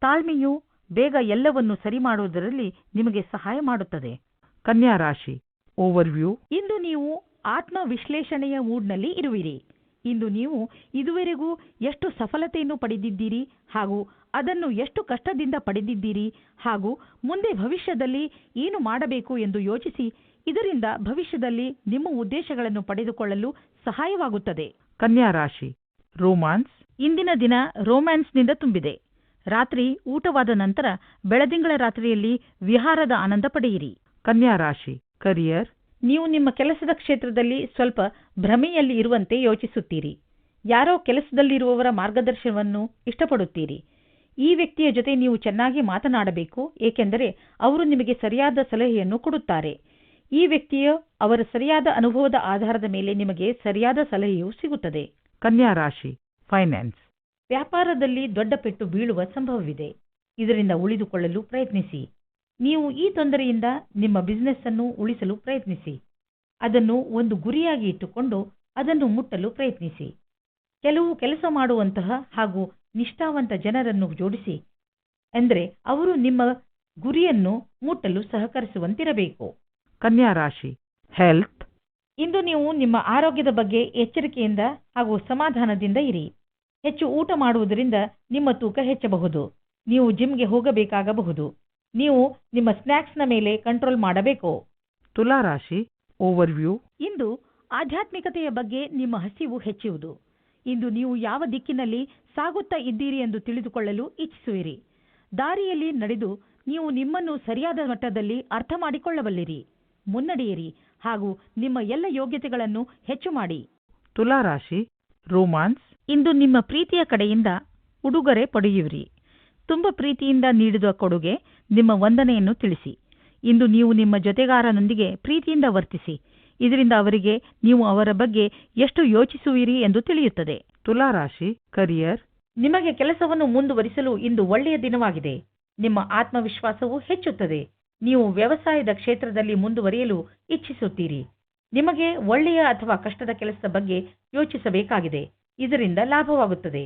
ತಾಳ್ಮೆಯು ಬೇಗ ಎಲ್ಲವನ್ನು ಸರಿ ಮಾಡುವುದರಲ್ಲಿ ನಿಮಗೆ ಸಹಾಯ ಮಾಡುತ್ತದೆ.
ಕನ್ಯಾ ರಾಶಿ ಓವರ್ವ್ಯೂ
ಇಂದು ನೀವು ಆತ್ಮ ವಿಶ್ಲೇಷಣೆಯ ಮೂಡ್ನಲ್ಲಿ ಇರುವಿರಿ. ಇಂದು ನೀವು ಇದುವರೆಗೂ ಎಷ್ಟು ಸಫಲತೆಯನ್ನು ಪಡೆದಿದ್ದೀರಿ ಹಾಗೂ ಅದನ್ನು ಎಷ್ಟು ಕಷ್ಟದಿಂದ ಪಡೆದಿದ್ದೀರಿ ಹಾಗೂ ಮುಂದೆ ಭವಿಷ್ಯದಲ್ಲಿ ಏನು ಮಾಡಬೇಕು ಎಂದು ಯೋಚಿಸಿ ಇದರಿಂದ ಭವಿಷ್ಯದಲ್ಲಿ ನಿಮ್ಮ ಉದ್ದೇಶಗಳನ್ನು ಪಡೆದುಕೊಳ್ಳಲು ಸಹಾಯವಾಗುತ್ತದೆ.
ಕನ್ಯಾ ರಾಶಿ ರೋಮಾನ್ಸ್.
ಇಂದಿನ ದಿನ ರೋಮ್ಯಾನ್ಸ್ನಿಂದ ತುಂಬಿದೆ. ರಾತ್ರಿ ಊಟವಾದ ನಂತರ ಬೆಳದಿಂಗಳ ರಾತ್ರಿಯಲ್ಲಿ ವಿಹಾರದ ಆನಂದ ಪಡೆಯಿರಿ.
ಕನ್ಯಾ ರಾಶಿ ಕರಿಯರ್.
ನೀವು ನಿಮ್ಮ ಕೆಲಸದ ಕ್ಷೇತ್ರದಲ್ಲಿ ಸ್ವಲ್ಪ ಭ್ರಮೆಯಲ್ಲಿ ಇರುವಂತೆ ಯೋಚಿಸುತ್ತೀರಿ. ಯಾರೋ ಕೆಲಸದಲ್ಲಿರುವವರ ಮಾರ್ಗದರ್ಶನವನ್ನು ಇಷ್ಟಪಡುತ್ತೀರಿ. ಈ ವ್ಯಕ್ತಿಯ ಜೊತೆ ನೀವು ಚೆನ್ನಾಗಿ ಮಾತನಾಡಬೇಕು ಏಕೆಂದರೆ ಅವರು ನಿಮಗೆ ಸರಿಯಾದ ಸಲಹೆಯನ್ನು ಕೊಡುತ್ತಾರೆ. ಈ ವ್ಯಕ್ತಿಯ ಅವರ ಸರಿಯಾದ ಅನುಭವದ ಆಧಾರದ ಮೇಲೆ ನಿಮಗೆ ಸರಿಯಾದ ಸಲಹೆಯು ಸಿಗುತ್ತದೆ.
ಕನ್ಯಾ ರಾಶಿ ಫೈನಾನ್ಸ್
ವ್ಯಾಪಾರದಲ್ಲಿ ದೊಡ್ಡ ಪೆಟ್ಟು ಬೀಳುವ ಸಂಭವವಿದೆ. ಇದರಿಂದ ಉಳಿದುಕೊಳ್ಳಲು ಪ್ರಯತ್ನಿಸಿ. ನೀವು ಈ ತೊಂದರೆಯಿಂದ ನಿಮ್ಮ ಬಿಸಿನೆಸ್ ಅನ್ನು ಉಳಿಸಲು ಪ್ರಯತ್ನಿಸಿ. ಅದನ್ನು ಒಂದು ಗುರಿಯಾಗಿ ಇಟ್ಟುಕೊಂಡು ಅದನ್ನು ಮುಟ್ಟಲು ಪ್ರಯತ್ನಿಸಿ. ಕೆಲವು ಕೆಲಸ ಮಾಡುವಂತಹ ಹಾಗೂ ನಿಷ್ಠಾವಂತ ಜನರನ್ನು ಜೋಡಿಸಿ. ಎಂದರೆ ಅವರು ನಿಮ್ಮ ಗುರಿಯನ್ನು ಮುಟ್ಟಲು ಸಹಕರಿಸುವಂತಿರಬೇಕು.
ಕನ್ಯಾ ರಾಶಿ ಹೆಲ್ತ್
ಇಂದು ನೀವು ನಿಮ್ಮ ಆರೋಗ್ಯದ ಬಗ್ಗೆ ಎಚ್ಚರಿಕೆಯಿಂದ ಹಾಗೂ ಸಮಾಧಾನದಿಂದ ಇರಿ. ಹೆಚ್ಚು ಊಟ ಮಾಡುವುದರಿಂದ ನಿಮ್ಮ ತೂಕ ಹೆಚ್ಚಬಹುದು. ನೀವು ಜಿಮ್ಗೆ ಹೋಗಬೇಕಾಗಬಹುದು. ನೀವು ನಿಮ್ಮ ಸ್ನ್ಯಾಕ್ಸ್ನ ಮೇಲೆ ಕಂಟ್ರೋಲ್ ಮಾಡಬೇಕು.
ತುಲಾ ರಾಶಿ ಓವರ್ವ್ಯೂ.
ಇಂದು ಆಧ್ಯಾತ್ಮಿಕತೆಯ ಬಗ್ಗೆ ನಿಮ್ಮ ಹಸಿವು ಹೆಚ್ಚುವುದು. ಇಂದು ನೀವು ಯಾವ ದಿಕ್ಕಿನಲ್ಲಿ ಸಾಗುತ್ತಾ ಇದ್ದೀರಿ ಎಂದು ತಿಳಿದುಕೊಳ್ಳಲು ಇಚ್ಛಿಸುವಿರಿ. ದಾರಿಯಲ್ಲಿ ನಡೆದು ನೀವು ನಿಮ್ಮನ್ನು ಸರಿಯಾದ ಮಟ್ಟದಲ್ಲಿ ಅರ್ಥ ಮಾಡಿಕೊಳ್ಳಬಲ್ಲಿರಿ. ಮುನ್ನಡೆಯಿರಿ ಹಾಗೂ ನಿಮ್ಮ ಎಲ್ಲ ಯೋಗ್ಯತೆಗಳನ್ನು ಹೆಚ್ಚು ಮಾಡಿ.
ತುಲಾ ರಾಶಿ ರೋಮಾನ್ಸ್.
ಇಂದು ನಿಮ್ಮ ಪ್ರೀತಿಯ ಕಡೆಯಿಂದ ಉಡುಗೊರೆ ಪಡೆಯುವಿರಿ. ತುಂಬ ಪ್ರೀತಿಯಿಂದ ನೀಡಿದ ಕೊಡುಗೆ ನಿಮ್ಮ ವಂದನೆಯನ್ನು ತಿಳಿಸಿ. ಇಂದು ನೀವು ನಿಮ್ಮ ಜೊತೆಗಾರನೊಂದಿಗೆ ಪ್ರೀತಿಯಿಂದ ವರ್ತಿಸಿ. ಇದರಿಂದ ಅವರಿಗೆ ನೀವು ಅವರ ಬಗ್ಗೆ ಎಷ್ಟು ಯೋಚಿಸುವಿರಿ ಎಂದು ತಿಳಿಯುತ್ತದೆ.
ತುಲಾರಾಶಿ ಕರಿಯರ್
ನಿಮಗೆ ಕೆಲಸವನ್ನು ಮುಂದುವರಿಸಲು ಇಂದು ಒಳ್ಳೆಯ ದಿನವಾಗಿದೆ. ನಿಮ್ಮ ಆತ್ಮವಿಶ್ವಾಸವು ಹೆಚ್ಚುತ್ತದೆ. ನೀವು ವ್ಯವಸಾಯದ ಕ್ಷೇತ್ರದಲ್ಲಿ ಮುಂದುವರಿಯಲು ಇಚ್ಛಿಸುತ್ತೀರಿ. ನಿಮಗೆ ಒಳ್ಳೆಯ ಅಥವಾ ಕಷ್ಟದ ಕೆಲಸದ ಬಗ್ಗೆ ಯೋಚಿಸಬೇಕಾಗಿದೆ. ಇದರಿಂದ ಲಾಭವಾಗುತ್ತದೆ.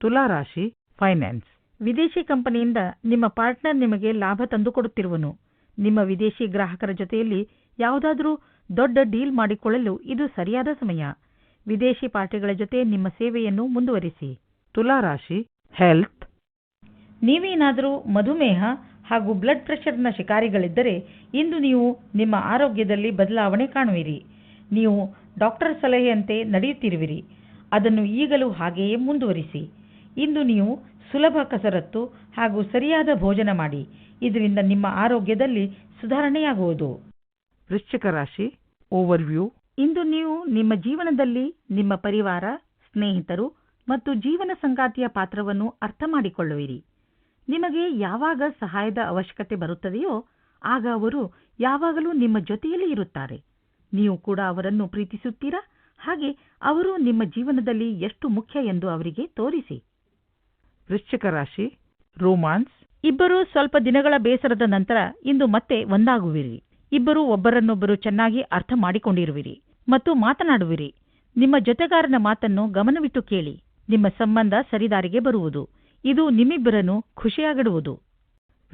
ತುಲಾ ರಾಶಿ ಫೈನಾನ್ಸ್
ವಿದೇಶಿ ಕಂಪನಿಯಿಂದ ನಿಮ್ಮ ಪಾರ್ಟ್ನರ್ ನಿಮಗೆ ಲಾಭ ತಂದುಕೊಡುತ್ತಿರುವನು. ನಿಮ್ಮ ವಿದೇಶಿ ಗ್ರಾಹಕರ ಜೊತೆಯಲ್ಲಿ ಯಾವುದಾದರೂ ದೊಡ್ಡ ಡೀಲ್ ಮಾಡಿಕೊಳ್ಳಲು ಇದು ಸರಿಯಾದ ಸಮಯ. ವಿದೇಶಿ ಪಾರ್ಟಿಗಳ ಜೊತೆ ನಿಮ್ಮ ಸೇವೆಯನ್ನು ಮುಂದುವರಿಸಿ.
ತುಲಾ ರಾಶಿ ಹೆಲ್ತ್
ನೀವೇನಾದರೂ ಮಧುಮೇಹ ಹಾಗೂ ಬ್ಲಡ್ ಪ್ರೆಷರ್ನ ಶಿಕಾರಿಗಳಿದ್ದರೆ ಇಂದು ನೀವು ನಿಮ್ಮ ಆರೋಗ್ಯದಲ್ಲಿ ಬದಲಾವಣೆ ಕಾಣುವಿರಿ. ನೀವು ಡಾಕ್ಟರ್ ಸಲಹೆಯಂತೆ ನಡೆಯುತ್ತಿರುವಿರಿ. ಅದನ್ನು ಈಗಲೂ ಹಾಗೆಯೇ ಮುಂದುವರಿಸಿ. ಇಂದು ನೀವು ಸುಲಭ ಕಸರತ್ತು ಹಾಗೂ ಸರಿಯಾದ ಭೋಜನ ಮಾಡಿ. ಇದರಿಂದ ನಿಮ್ಮ ಆರೋಗ್ಯದಲ್ಲಿ ಸುಧಾರಣೆಯಾಗುವುದು.
ವೃಶ್ಚಿಕ ರಾಶಿ ಓವರ್ವ್ಯೂ
ಇಂದು ನೀವು ನಿಮ್ಮ ಜೀವನದಲ್ಲಿ ನಿಮ್ಮ ಪರಿವಾರ, ಸ್ನೇಹಿತರು ಮತ್ತು ಜೀವನ ಸಂಗಾತಿಯ ಪಾತ್ರವನ್ನು ಅರ್ಥ ಮಾಡಿಕೊಳ್ಳುವಿರಿ. ನಿಮಗೆ ಯಾವಾಗ ಸಹಾಯದ ಅವಶ್ಯಕತೆ ಬರುತ್ತದೆಯೋ ಆಗ ಅವರು ಯಾವಾಗಲೂ ನಿಮ್ಮ ಜೊತೆಯಲ್ಲಿ ಇರುತ್ತಾರೆ. ನೀವು ಕೂಡ ಅವರನ್ನು ಪ್ರೀತಿಸುತ್ತೀರಾ? ಹಾಗೆ ಅವರು ನಿಮ್ಮ ಜೀವನದಲ್ಲಿ ಎಷ್ಟು ಮುಖ್ಯ ಎಂದು ಅವರಿಗೆ ತೋರಿಸಿ.
ವೃಶ್ಚಿಕ ರಾಶಿ ರೋಮಾನ್ಸ್.
ಇಬ್ಬರು ಸ್ವಲ್ಪ ದಿನಗಳ ಬೇಸರದ ನಂತರ ಇಂದು ಮತ್ತೆ ಒಂದಾಗುವಿರಿ. ಇಬ್ಬರು ಒಬ್ಬರನ್ನೊಬ್ಬರು ಚೆನ್ನಾಗಿ ಅರ್ಥ ಮಾಡಿಕೊಂಡಿರುವಿರಿ ಮತ್ತು ಮಾತನಾಡುವಿರಿ. ನಿಮ್ಮ ಜೊತೆಗಾರನ ಮಾತನ್ನು ಗಮನವಿಟ್ಟು ಕೇಳಿ. ನಿಮ್ಮ ಸಂಬಂಧ ಸರಿದಾರಿಗೆ ಬರುವುದು. ಇದು ನಿಮ್ಮಿಬ್ಬರನ್ನು ಖುಷಿಯಾಗಿಡುವುದು.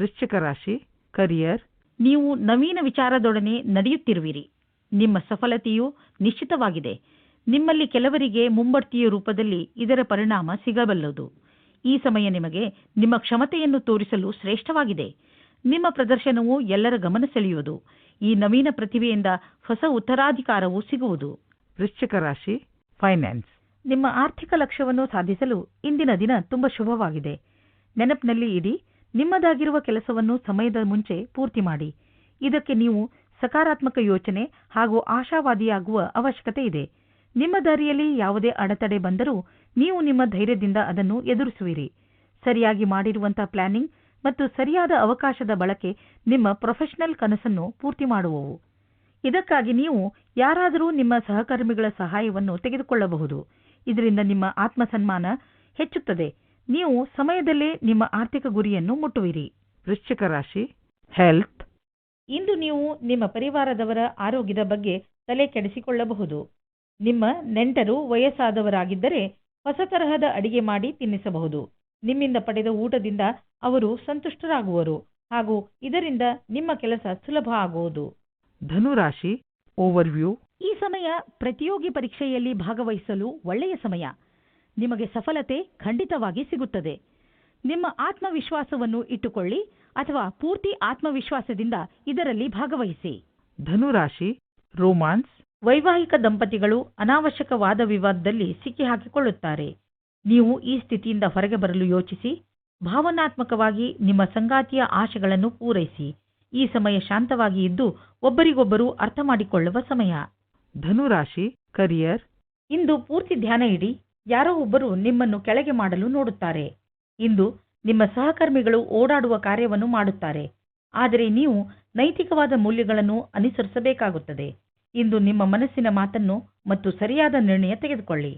ವೃಶ್ಚಿಕ ರಾಶಿ ಕರಿಯರ್.
ನೀವು ನವೀನ ವಿಚಾರದೊಡನೆ ನಡೆಯುತ್ತಿರುವಿರಿ. ನಿಮ್ಮ ಸಫಲತೆಯು ನಿಶ್ಚಿತವಾಗಿದೆ. ನಿಮ್ಮಲ್ಲಿ ಕೆಲವರಿಗೆ ಮುಂಬಡ್ತಿಯ ರೂಪದಲ್ಲಿ ಇದರ ಪರಿಣಾಮ ಸಿಗಬಲ್ಲದು. ಈ ಸಮಯ ನಿಮಗೆ ನಿಮ್ಮ ಕ್ಷಮತೆಯನ್ನು ತೋರಿಸಲು ಶ್ರೇಷ್ಠವಾಗಿದೆ. ನಿಮ್ಮ ಪ್ರದರ್ಶನವು ಎಲ್ಲರ ಗಮನ ಸೆಳೆಯುವುದು. ಈ ನವೀನ ಪ್ರತಿಭೆಯಿಂದ ಹೊಸ ಉತ್ತರಾಧಿಕಾರವು ಸಿಗುವುದು.
ವೃಶ್ಚಿಕ ರಾಶಿ ಫೈನಾನ್ಸ್
ನಿಮ್ಮ ಆರ್ಥಿಕ ಲಕ್ಷ್ಯವನ್ನು ಸಾಧಿಸಲು ಇಂದಿನ ದಿನ ತುಂಬಾ ಶುಭವಾಗಿದೆ. ನೆನಪಿನಲ್ಲಿ ಇಡಿ ನಿಮ್ಮದಾಗಿರುವ ಕೆಲಸವನ್ನು ಸಮಯದ ಮುಂಚೆ ಪೂರ್ತಿ ಮಾಡಿ. ಇದಕ್ಕೆ ನೀವು ಸಕಾರಾತ್ಮಕ ಯೋಚನೆ ಹಾಗೂ ಆಶಾವಾದಿಯಾಗುವ ಅವಶ್ಯಕತೆ ಇದೆ. ನಿಮ್ಮ ದಾರಿಯಲ್ಲಿ ಯಾವುದೇ ಅಡೆತಡೆ ಬಂದರೂ ನೀವು ನಿಮ್ಮ ಧೈರ್ಯದಿಂದ ಅದನ್ನು ಎದುರಿಸುವಿರಿ. ಸರಿಯಾಗಿ ಮಾಡಿರುವಂತಹ ಪ್ಲಾನಿಂಗ್ ಮತ್ತು ಸರಿಯಾದ ಅವಕಾಶದ ಬಳಕೆ ನಿಮ್ಮ ಪ್ರೊಫೆಷನಲ್ ಕನಸನ್ನು ಪೂರ್ತಿ ಮಾಡುವವು. ಇದಕ್ಕಾಗಿ ನೀವು ಯಾರಾದರೂ ನಿಮ್ಮ ಸಹಕರ್ಮಿಗಳ ಸಹಾಯವನ್ನು ತೆಗೆದುಕೊಳ್ಳಬಹುದು. ಇದರಿಂದ ನಿಮ್ಮ ಆತ್ಮಸನ್ಮಾನ ಹೆಚ್ಚುತ್ತದೆ. ನೀವು ಸಮಯದಲ್ಲೇ ನಿಮ್ಮ ಆರ್ಥಿಕ ಗುರಿಯನ್ನು ಮುಟ್ಟುವಿರಿ.
ವೃಶ್ಚಿಕ ರಾಶಿ ಹೆಲ್ತ್
ಇಂದು ನೀವು ನಿಮ್ಮ ಪರಿವಾರದವರ ಆರೋಗ್ಯದ ಬಗ್ಗೆ ತಲೆ ಕೆಡಿಸಿಕೊಳ್ಳಬಹುದು ನಿಮ್ಮ ನೆಂಟರು ವಯಸ್ಸಾದವರಾಗಿದ್ದರೆ ಹೊಸ ತರಹದ ಅಡಿಗೆ ಮಾಡಿ ತಿನ್ನಿಸಬಹುದು. ನಿಮ್ಮಿಂದ ಪಡೆದ ಊಟದಿಂದ ಅವರು ಸಂತುಷ್ಟರಾಗುವರು ಹಾಗೂ ಇದರಿಂದ ನಿಮ್ಮ ಕೆಲಸ ಸುಲಭ ಆಗುವುದು.
ಧನುರಾಶಿ ಓವರ್ವ್ಯೂ
ಈ ಸಮಯ ಪ್ರತಿಯೋಗಿ ಪರೀಕ್ಷೆಯಲ್ಲಿ ಭಾಗವಹಿಸಲು ಒಳ್ಳೆಯ ಸಮಯ. ನಿಮಗೆ ಸಫಲತೆ ಖಂಡಿತವಾಗಿ ಸಿಗುತ್ತದೆ. ನಿಮ್ಮ ಆತ್ಮವಿಶ್ವಾಸವನ್ನು ಇಟ್ಟುಕೊಳ್ಳಿ ಅಥವಾ ಪೂರ್ತಿ ಆತ್ಮವಿಶ್ವಾಸದಿಂದ ಇದರಲ್ಲಿ ಭಾಗವಹಿಸಿ.
ಧನುರಾಶಿ ರೋಮಾನ್ಸ್
ವೈವಾಹಿಕ ದಂಪತಿಗಳು ಅನಾವಶ್ಯಕ ವಾದ ವಿವಾದದಲ್ಲಿ ಸಿಕ್ಕಿಹಾಕಿಕೊಳ್ಳುತ್ತಾರೆ ನೀವು ಈ ಸ್ಥಿತಿಯಿಂದ ಹೊರಗೆ ಬರಲು ಯೋಚಿಸಿ ಭಾವನಾತ್ಮಕವಾಗಿ ನಿಮ್ಮ ಸಂಗಾತಿಯ ಆಶೆಗಳನ್ನು ಪೂರೈಸಿ. ಈ ಸಮಯ ಶಾಂತವಾಗಿ ಇದ್ದು ಒಬ್ಬರಿಗೊಬ್ಬರು ಅರ್ಥ ಮಾಡಿಕೊಳ್ಳುವ ಸಮಯ.
ಧನುರಾಶಿ ಕರಿಯರ್
ಇಂದು ಪೂರ್ತಿ ಧ್ಯಾನ ಇಡಿ. ಯಾರೋ ಒಬ್ಬರು ನಿಮ್ಮನ್ನು ಕೆಳಗೆ ಮಾಡಲು ನೋಡುತ್ತಾರೆ. ಇಂದು ನಿಮ್ಮ ಸಹಕರ್ಮಿಗಳು ಓಡಾಡುವ ಕಾರ್ಯವನ್ನು ಮಾಡುತ್ತಾರೆ. ಆದರೆ ನೀವು ನೈತಿಕವಾದ ಮೌಲ್ಯಗಳನ್ನು ಅನುಸರಿಸಬೇಕಾಗುತ್ತದೆ. ಇಂದು ನಿಮ್ಮ ಮನಸ್ಸಿನ ಮಾತನ್ನು ಮತ್ತು ಸರಿಯಾದ ನಿರ್ಣಯ ತೆಗೆದುಕೊಳ್ಳಿ.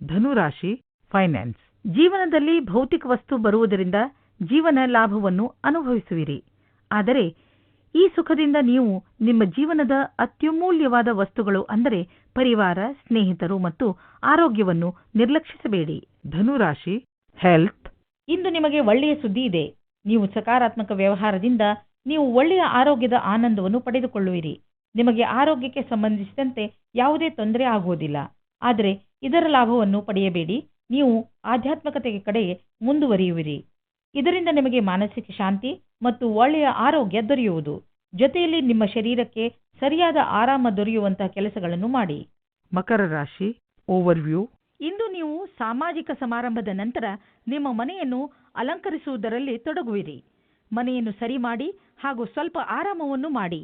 ಧನುರಾಶಿ ಫೈನಾನ್ಸ್
ಜೀವನದಲ್ಲಿ ಭೌತಿಕ ವಸ್ತು ಬರುವುದರಿಂದ ಜೀವನ ಲಾಭವನ್ನು ಅನುಭವಿಸುವಿರಿ. ಆದರೆ ಈ ಸುಖದಿಂದ ನೀವು ನಿಮ್ಮ ಜೀವನದ ಅತ್ಯಮೂಲ್ಯವಾದ ವಸ್ತುಗಳು ಅಂದರೆ ಪರಿವಾರ ಸ್ನೇಹಿತರು ಮತ್ತು ಆರೋಗ್ಯವನ್ನು ನಿರ್ಲಕ್ಷಿಸಬೇಡಿ.
ಧನುರಾಶಿ ಹೆಲ್ತ್
ಇಂದು ನಿಮಗೆ ಒಳ್ಳೆಯ ಸುದ್ದಿ ಇದೆ. ನೀವು ಸಕಾರಾತ್ಮಕ ವ್ಯವಹಾರದಿಂದ ನೀವು ಒಳ್ಳೆಯ ಆರೋಗ್ಯದ ಆನಂದವನ್ನು ಪಡೆದುಕೊಳ್ಳುವಿರಿ. ನಿಮಗೆ ಆರೋಗ್ಯಕ್ಕೆ ಸಂಬಂಧಿಸಿದಂತೆ ಯಾವುದೇ ತೊಂದರೆ ಆಗುವುದಿಲ್ಲ. ಆದರೆ ಇದರ ಲಾಭವನ್ನು ಪಡೆಯಬೇಡಿ. ನೀವು ಆಧ್ಯಾತ್ಮಿಕತೆಯ ಕಡೆ ಮುಂದುವರಿಯುವಿರಿ. ಇದರಿಂದ ನಿಮಗೆ ಮಾನಸಿಕ ಶಾಂತಿ ಮತ್ತು ಒಳ್ಳೆಯ ಆರೋಗ್ಯ ದೊರೆಯುವುದು. ಜೊತೆಯಲ್ಲಿ ನಿಮ್ಮ ಶರೀರಕ್ಕೆ ಸರಿಯಾದ ಆರಾಮ ದೊರೆಯುವಂತಹ ಕೆಲಸಗಳನ್ನು ಮಾಡಿ.
ಮಕರ ರಾಶಿ ಓವರ್ವ್ಯೂ
ಇಂದು ನೀವು ಸಾಮಾಜಿಕ ಸಮಾರಂಭದ ನಂತರ ನಿಮ್ಮ ಮನೆಯನ್ನು ಅಲಂಕರಿಸುವುದರಲ್ಲಿ ತೊಡಗುವಿರಿ. ಮನೆಯನ್ನು ಸರಿ ಮಾಡಿ ಹಾಗೂ ಸ್ವಲ್ಪ ಆರಾಮವನ್ನು ಮಾಡಿ.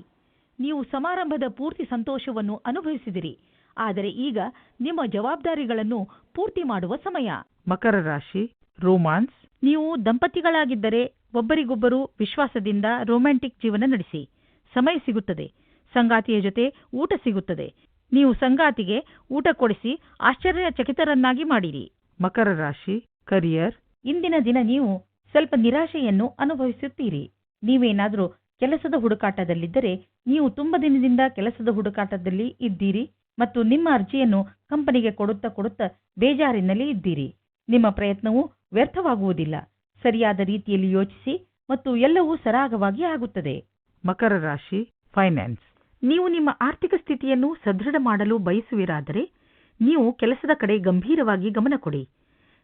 ನೀವು ಸಮಾರಂಭದ ಪೂರ್ತಿ ಸಂತೋಷವನ್ನು ಅನುಭವಿಸಿದಿರಿ. ಆದರೆ ಈಗ ನಿಮ್ಮ ಜವಾಬ್ದಾರಿಗಳನ್ನು ಪೂರ್ತಿ ಮಾಡುವ ಸಮಯ.
ಮಕರ ರಾಶಿ ರೋಮಾನ್ಸ್
ನೀವು ದಂಪತಿಗಳಾಗಿದ್ದರೆ ಒಬ್ಬರಿಗೊಬ್ಬರು ವಿಶ್ವಾಸದಿಂದ ರೊಮ್ಯಾಂಟಿಕ್ ಜೀವನ ನಡೆಸಿ. ಸಮಯ ಸಿಗುತ್ತದೆ. ಸಂಗಾತಿಯ ಜೊತೆ ಊಟ ಸಿಗುತ್ತದೆ. ನೀವು ಸಂಗಾತಿಗೆ ಊಟ ಕೊಡಿಸಿ ಆಶ್ಚರ್ಯಚಕಿತರನ್ನಾಗಿ ಮಾಡಿರಿ.
ಮಕರ ರಾಶಿ ಕರಿಯರ್
ಇಂದಿನ ದಿನ ನೀವು ಸ್ವಲ್ಪ ನಿರಾಶೆಯನ್ನು ಅನುಭವಿಸುತ್ತೀರಿ. ನೀವೇನಾದರೂ ಕೆಲಸದ ಹುಡುಕಾಟದಲ್ಲಿದ್ದರೆ ನೀವು ತುಂಬ ದಿನದಿಂದ ಕೆಲಸದ ಹುಡುಕಾಟದಲ್ಲಿ ಇದ್ದೀರಿ ಮತ್ತು ನಿಮ್ಮ ಅರ್ಜಿಯನ್ನು ಕಂಪನಿಗೆ ಕೊಡುತ್ತಾ ಕೊಡುತ್ತಾ ಬೇಜಾರಿನಲ್ಲಿ ಇದ್ದೀರಿ. ನಿಮ್ಮ ಪ್ರಯತ್ನವು ವ್ಯರ್ಥವಾಗುವುದಿಲ್ಲ. ಸರಿಯಾದ ರೀತಿಯಲ್ಲಿ ಯೋಚಿಸಿ ಮತ್ತು ಎಲ್ಲವೂ ಸರಾಗವಾಗಿ ಆಗುತ್ತದೆ.
ಮಕರ ರಾಶಿ ಫೈನಾನ್ಸ್
ನೀವು ನಿಮ್ಮ ಆರ್ಥಿಕ ಸ್ಥಿತಿಯನ್ನು ಸದೃಢ ಮಾಡಲು ಬಯಸುವಿರಾದರೆ ನೀವು ಕೆಲಸದ ಕಡೆ ಗಂಭೀರವಾಗಿ ಗಮನ ಕೊಡಿ.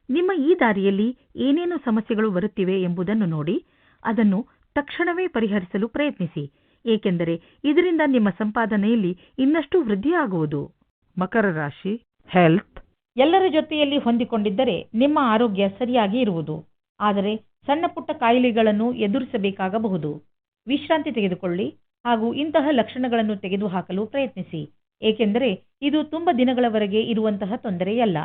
ನಿಮ್ಮ ಈ ದಾರಿಯಲ್ಲಿ ಏನೇನು ಸಮಸ್ಯೆಗಳು ಬರುತ್ತಿವೆ ಎಂಬುದನ್ನು ನೋಡಿ, ಅದನ್ನು ತಕ್ಷಣವೇ ಪರಿಹರಿಸಲು ಪ್ರಯತ್ನಿಸಿ, ಏಕೆಂದರೆ ಇದರಿಂದ ನಿಮ್ಮ ಸಂಪಾದನೆಯಲ್ಲಿ ಇನ್ನಷ್ಟು ವೃದ್ಧಿಯಾಗುವುದು.
ಮಕರ ರಾಶಿ ಹೆಲ್ತ್
ಎಲ್ಲರ ಜೊತೆಯಲ್ಲಿ ಹೊಂದಿಕೊಂಡಿದ್ದರೆ ನಿಮ್ಮ ಆರೋಗ್ಯ ಸರಿಯಾಗಿ ಇರುವುದು. ಆದರೆ ಸಣ್ಣ ಪುಟ್ಟ ಕಾಯಿಲೆಗಳನ್ನು ಎದುರಿಸಬೇಕಾಗಬಹುದು. ವಿಶ್ರಾಂತಿ ತೆಗೆದುಕೊಳ್ಳಿ ಹಾಗೂ ಇಂತಹ ಲಕ್ಷಣಗಳನ್ನು ತೆಗೆದುಹಾಕಲು ಪ್ರಯತ್ನಿಸಿ, ಏಕೆಂದರೆ ಇದು ತುಂಬ ದಿನಗಳವರೆಗೆ ಇರುವಂತಹ ತೊಂದರೆಯಲ್ಲ.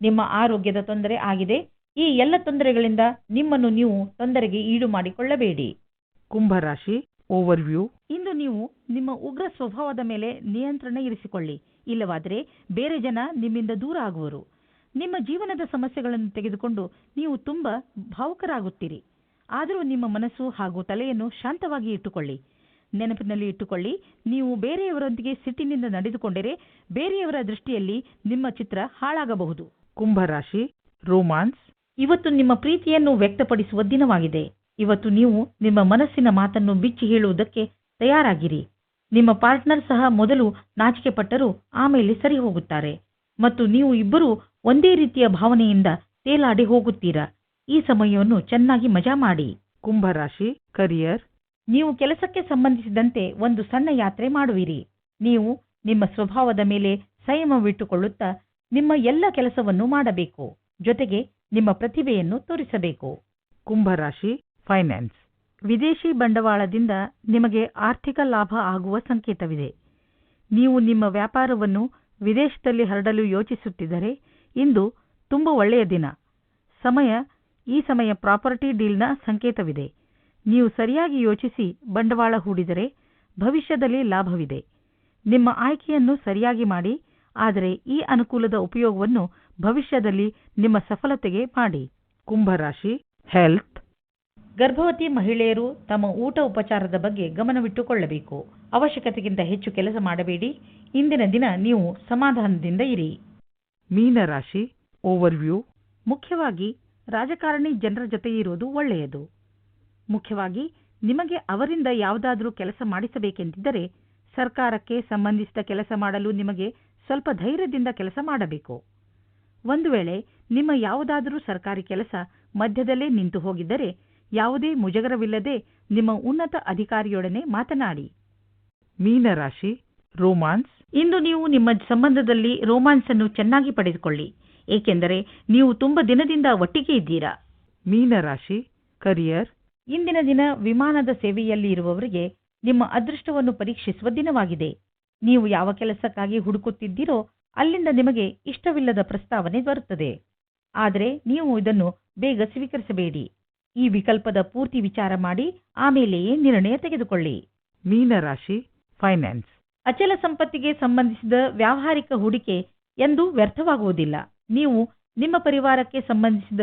ನಿಮ್ಮ ಆರೋಗ್ಯದ ತೊಂದರೆ ಆಗಿದೆ. ಈ ಎಲ್ಲ ತೊಂದರೆಗಳಿಂದ ನಿಮ್ಮನ್ನು ನೀವು ತೊಂದರೆಗೆ ಈಡು ಮಾಡಿಕೊಳ್ಳಬೇಡಿ.
ಕುಂಭರಾಶಿ ಓವರ್ವ್ಯೂ
ಇಂದು ನೀವು ನಿಮ್ಮ ಉಗ್ರ ಸ್ವಭಾವದ ಮೇಲೆ ನಿಯಂತ್ರಣ ಇರಿಸಿಕೊಳ್ಳಿ. ಇಲ್ಲವಾದರೆ ಬೇರೆ ಜನ ನಿಮ್ಮಿಂದ ದೂರ ಆಗುವರು. ನಿಮ್ಮ ಜೀವನದ ಸಮಸ್ಯೆಗಳನ್ನು ತೆಗೆದುಕೊಂಡು ನೀವು ತುಂಬ ಭಾವುಕರಾಗುತ್ತೀರಿ. ಆದರೂ ನಿಮ್ಮ ಮನಸ್ಸು ಹಾಗೂ ತಲೆಯನ್ನು ಶಾಂತವಾಗಿ ಇಟ್ಟುಕೊಳ್ಳಿ. ನೆನಪಿನಲ್ಲಿ ಇಟ್ಟುಕೊಳ್ಳಿ, ನೀವು ಬೇರೆಯವರೊಂದಿಗೆ ಸಿಟ್ಟಿನಿಂದ ನಡೆದುಕೊಂಡರೆ ಬೇರೆಯವರ ದೃಷ್ಟಿಯಲ್ಲಿ ನಿಮ್ಮ ಚಿತ್ರ ಹಾಳಾಗಬಹುದು.
ಕುಂಭರಾಶಿ ರೋಮಾನ್ಸ್
ಇವತ್ತು ನಿಮ್ಮ ಪ್ರೀತಿಯನ್ನು ವ್ಯಕ್ತಪಡಿಸುವ ದಿನವಾಗಿದೆ. ಇವತ್ತು ನೀವು ನಿಮ್ಮ ಮನಸ್ಸಿನ ಮಾತನ್ನು ಬಿಚ್ಚಿ ಹೇಳುವುದಕ್ಕೆ ತಯಾರಾಗಿರಿ. ನಿಮ್ಮ ಪಾರ್ಟ್ನರ್ ಸಹ ಮೊದಲು ನಾಚಿಕೆ ಪಟ್ಟರೂ ಆಮೇಲೆ ಸರಿ ಹೋಗುತ್ತಾರೆ. ಮತ್ತು ನೀವು ಇಬ್ಬರೂ ಒಂದೇ ರೀತಿಯ ಭಾವನೆಯಿಂದ ತೇಲಾಡಿ ಹೋಗುತ್ತೀರಾ? ಈ ಸಮಯವನ್ನು ಚೆನ್ನಾಗಿ ಮಜಾ ಮಾಡಿ.
ಕುಂಭರಾಶಿ ಕರಿಯರ್
ನೀವು ಕೆಲಸಕ್ಕೆ ಸಂಬಂಧಿಸಿದಂತೆ ಒಂದು ಸಣ್ಣ ಯಾತ್ರೆ ಮಾಡುವಿರಿ. ನೀವು ನಿಮ್ಮ ಸ್ವಭಾವದ ಮೇಲೆ ಸಂಯಮವಿಟ್ಟುಕೊಳ್ಳುತ್ತಾ ನಿಮ್ಮ ಎಲ್ಲ ಕೆಲಸವನ್ನು ಮಾಡಬೇಕು. ಜೊತೆಗೆ ನಿಮ್ಮ ಪ್ರತಿಭೆಯನ್ನು ತೋರಿಸಬೇಕು.
ಕುಂಭರಾಶಿ ಫೈನಾನ್ಸ್.
ವಿದೇಶಿ ಬಂಡವಾಳದಿಂದ ನಿಮಗೆ ಆರ್ಥಿಕ ಲಾಭ ಆಗುವ ಸಂಕೇತವಿದೆ. ನೀವು ನಿಮ್ಮ ವ್ಯಾಪಾರವನ್ನು ವಿದೇಶದಲ್ಲಿ ಹರಡಲು ಯೋಚಿಸುತ್ತಿದ್ದರೆ ಇಂದು ತುಂಬ ಒಳ್ಳೆಯ ದಿನ. ಸಮಯ, ಈ ಸಮಯ ಪ್ರಾಪರ್ಟಿ ಡೀಲ್ನ ಸಂಕೇತವಿದೆ. ನೀವು ಸರಿಯಾಗಿ ಯೋಚಿಸಿ ಬಂಡವಾಳ ಹೂಡಿದರೆ ಭವಿಷ್ಯದಲ್ಲಿ ಲಾಭವಿದೆ. ನಿಮ್ಮ ಆಯ್ಕೆಯನ್ನು ಸರಿಯಾಗಿ ಮಾಡಿ, ಆದರೆ ಈ ಅನುಕೂಲದ ಉಪಯೋಗವನ್ನು ಭವಿಷ್ಯದಲ್ಲಿ ನಿಮ್ಮ ಸಫಲತೆಗೆ ಮಾಡಿ.
ಕುಂಭರಾಶಿ, ಹೆಲ್ತ್
ಗರ್ಭವತಿ ಮಹಿಳೆಯರು ತಮ್ಮ ಊಟ ಉಪಚಾರದ ಬಗ್ಗೆ ಗಮನವಿಟ್ಟುಕೊಳ್ಳಬೇಕು. ಅವಶ್ಯಕತೆಗಿಂತ ಹೆಚ್ಚು ಕೆಲಸ ಮಾಡಬೇಡಿ. ಇಂದಿನ ದಿನ ನೀವು ಸಮಾಧಾನದಿಂದ ಇರಿ.
ಮೀನರಾಶಿ ಓವರ್ವ್ಯೂ
ಮುಖ್ಯವಾಗಿ, ರಾಜಕಾರಣಿ ಜನರ ಜೊತೆ ಇರುವುದು ಒಳ್ಳೆಯದು. ಮುಖ್ಯವಾಗಿ, ನಿಮಗೆ ಅವರಿಂದ ಯಾವುದಾದರೂ ಕೆಲಸ ಮಾಡಿಸಬೇಕೆಂದಿದ್ದರೆ, ಸರ್ಕಾರಕ್ಕೆ ಸಂಬಂಧಿಸಿದ ಕೆಲಸ ಮಾಡಲು ನಿಮಗೆ ಸ್ವಲ್ಪ ಧೈರ್ಯದಿಂದ ಕೆಲಸ ಮಾಡಬೇಕು. ಒಂದು ವೇಳೆ, ನಿಮ್ಮ ಯಾವುದಾದರೂ ಸರ್ಕಾರಿ ಕೆಲಸ ಮಧ್ಯದಲ್ಲೇ ನಿಂತು ಹೋಗಿದ್ದರೆ ಯಾವುದೇ ಮುಜಗರವಿಲ್ಲದೆ ನಿಮ್ಮ ಉನ್ನತ ಅಧಿಕಾರಿಯೊಡನೆ ಮಾತನಾಡಿ.
ಮೀನರಾಶಿ ರೋಮಾನ್ಸ್.
ಇಂದು ನೀವು ನಿಮ್ಮ ಸಂಬಂಧದಲ್ಲಿ ರೋಮಾನ್ಸ್ ಅನ್ನು ಚೆನ್ನಾಗಿ ಪಡೆದುಕೊಳ್ಳಿ ಏಕೆಂದರೆ ನೀವು ತುಂಬಾ ದಿನದಿಂದ ಒಟ್ಟಿಗೆ ಇದ್ದೀರಾ.
ಮೀನರಾಶಿ ಕರಿಯರ್.
ಇಂದಿನ ದಿನ ವಿಮಾನದ ಸೇವೆಯಲ್ಲಿ ಇರುವವರಿಗೆ ನಿಮ್ಮ ಅದೃಷ್ಟವನ್ನು ಪರೀಕ್ಷಿಸುವ ದಿನವಾಗಿದೆ. ನೀವು ಯಾವ ಕೆಲಸಕ್ಕಾಗಿ ಹುಡುಕುತ್ತಿದ್ದೀರೋ ಅಲ್ಲಿಂದ ನಿಮಗೆ ಇಷ್ಟವಿಲ್ಲದ ಪ್ರಸ್ತಾವನೆ ಬರುತ್ತದೆ. ಆದರೆ ನೀವು ಇದನ್ನು ಬೇಗ ಸ್ವೀಕರಿಸಬೇಡಿ. ಈ ವಿಕಲ್ಪದ ಪೂರ್ತಿ ವಿಚಾರ ಮಾಡಿ ಆಮೇಲೆಯೇ ನಿರ್ಣಯ ತೆಗೆದುಕೊಳ್ಳಿ.
ಮೀನರಾಶಿ ಫೈನಾನ್ಸ್
ಅಚಲ ಸಂಪತ್ತಿಗೆ ಸಂಬಂಧಿಸಿದ ವ್ಯಾವಹಾರಿಕ ಹೂಡಿಕೆ ಎಂದು ವ್ಯರ್ಥವಾಗುವುದಿಲ್ಲ. ನೀವು ನಿಮ್ಮ ಪರಿವಾರಕ್ಕೆ ಸಂಬಂಧಿಸಿದ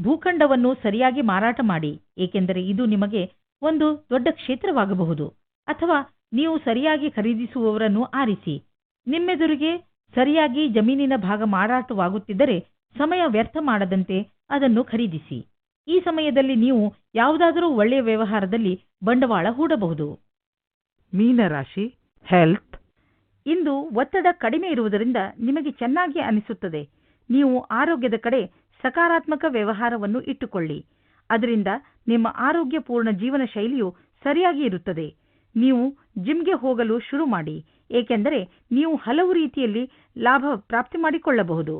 ಭೂಖಂಡವನ್ನು ಸರಿಯಾಗಿ ಮಾರಾಟ ಮಾಡಿ ಏಕೆಂದರೆ ಇದು ನಿಮಗೆ ಒಂದು ದೊಡ್ಡ ಕ್ಷೇತ್ರವಾಗಬಹುದು. ಅಥವಾ ನೀವು ಸರಿಯಾಗಿ ಖರೀದಿಸುವವರನ್ನು ಆರಿಸಿ. ನಿಮ್ಮೆದುರಿಗೆ ಸರಿಯಾಗಿ ಜಮೀನಿನ ಭಾಗ ಮಾರಾಟವಾಗುತ್ತಿದ್ದರೆ ಸಮಯ ವ್ಯರ್ಥ ಮಾಡದಂತೆ ಅದನ್ನು ಖರೀದಿಸಿ. ಈ ಸಮಯದಲ್ಲಿ ನೀವು ಯಾವುದಾದರೂ ಒಳ್ಳೆಯ ವ್ಯವಹಾರದಲ್ಲಿ ಬಂಡವಾಳ ಹೂಡಬಹುದು.
ಮೀನರಾಶಿ ಹೆಲ್ತ್
ಇಂದು ಒತ್ತಡ ಕಡಿಮೆ ಇರುವುದರಿಂದ ನಿಮಗೆ ಚೆನ್ನಾಗಿ ಅನಿಸುತ್ತದೆ. ನೀವು ಆರೋಗ್ಯದ ಕಡೆ ಸಕಾರಾತ್ಮಕ ವ್ಯವಹಾರವನ್ನು ಇಟ್ಟುಕೊಳ್ಳಿ. ಅದರಿಂದ ನಿಮ್ಮ ಆರೋಗ್ಯಪೂರ್ಣ ಜೀವನ ಶೈಲಿಯು ಸರಿಯಾಗಿ ಇರುತ್ತದೆ. ನೀವು ಜಿಮ್ಗೆ ಹೋಗಲು ಶುರು ಮಾಡಿ ಏಕೆಂದರೆ ನೀವು ಹಲವು ರೀತಿಯಲ್ಲಿ ಲಾಭ ಪ್ರಾಪ್ತಿ ಮಾಡಿಕೊಳ್ಳಬಹುದು.